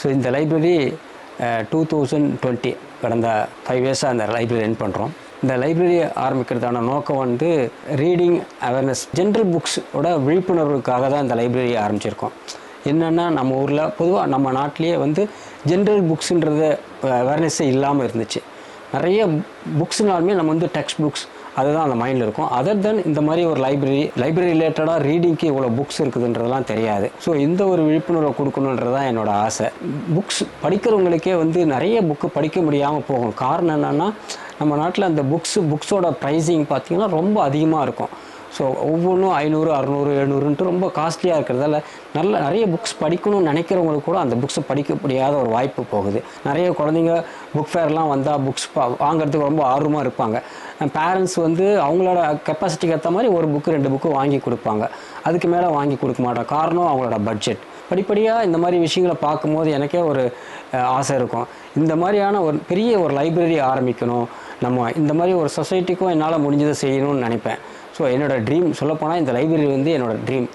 So இந்த library two thousand twenty கடந்த five இயர்ஸாக அந்த லைப்ரரி ரன் பண்ணுறோம் இந்த லைப்ரரி ஆரம்பிக்கிறதான நோக்கம் வந்து ரீடிங் அவேர்னஸ் ஜென்ரல் புக்ஸோட விழிப்புணர்வுக்காக தான் இந்த லைப்ரரி ஆரம்பிச்சிருக்கோம். என்னென்னா நம்ம ஊரில் பொதுவாக நம்ம நாட்டிலேயே வந்து ஜென்ரல் புக்ஸுன்றது அவேர்னஸ்ஸே இல்லாமல் இருந்துச்சு. நிறைய புக்ஸ்னாலுமே நம்ம வந்து டெக்ஸ்ட் புக்ஸ் அதுதான் அந்த மைண்டில் இருக்கும். அதர் தென் இந்த மாதிரி ஒரு லைப்ரரி லைப்ரரி ரிலேட்டடாக ரீடிங்க்கு இவ்வளோ புக்ஸ் இருக்குதுன்றதெல்லாம் தெரியாது. ஸோ இந்த ஒரு விழிப்புணர்வை கொடுக்கணுன்றது தான் என்னோட ஆசை. புக்ஸ் படிக்கிறவங்களுக்கே வந்து நிறைய புக்கு படிக்க முடியாமல் போகும். காரணம் என்னென்னா நம்ம நாட்டில் அந்த புக்ஸு புக்ஸோட ப்ரைஸிங் பார்த்திங்கன்னா ரொம்ப அதிகமாக இருக்கும். ஸோ ஒவ்வொன்றும் ஐநூறு அறநூறு எழுநூறுன்ட்டு ரொம்ப காஸ்ட்லியாக இருக்கிறதால நல்ல நிறைய புக்ஸ் படிக்கணும்னு நினைக்கிறவங்களுக்கு கூட அந்த புக்ஸை படிக்க முடியாத ஒரு வாய்ப்பு போகுது. நிறைய குழந்தைங்க புக் ஃபேர்லாம் வந்தால் புக்ஸ் வாங்குறதுக்கு ரொம்ப ஆர்வமாக இருப்பாங்க. பேரண்ட்ஸ் வந்து அவங்களோட கெப்பாசிட்டிக்கு ஏற்ற மாதிரி ஒரு புக்கு ரெண்டு புக்கு வாங்கி கொடுப்பாங்க. அதுக்கு மேலே வாங்கி கொடுக்க மாட்டாங்க காரணம் அவங்களோட பட்ஜெட் படிப்படியாக இந்த மாதிரி விஷயங்களை பார்க்கும்போது எனக்கே ஒரு ஆசை இருக்கும். இந்த மாதிரியான ஒரு பெரிய ஒரு லைப்ரரி ஆரம்பிக்கணும். நம்ம இந்த மாதிரி ஒரு சொசைட்டிக்கும் என்னால் முடிஞ்சதை செய்யணும்னு நினைப்பேன். ஸோ என்னோட ட்ரீம் சொல்லப்போனால் இந்த லைப்ரரி வந்து என்னோட ட்ரீம்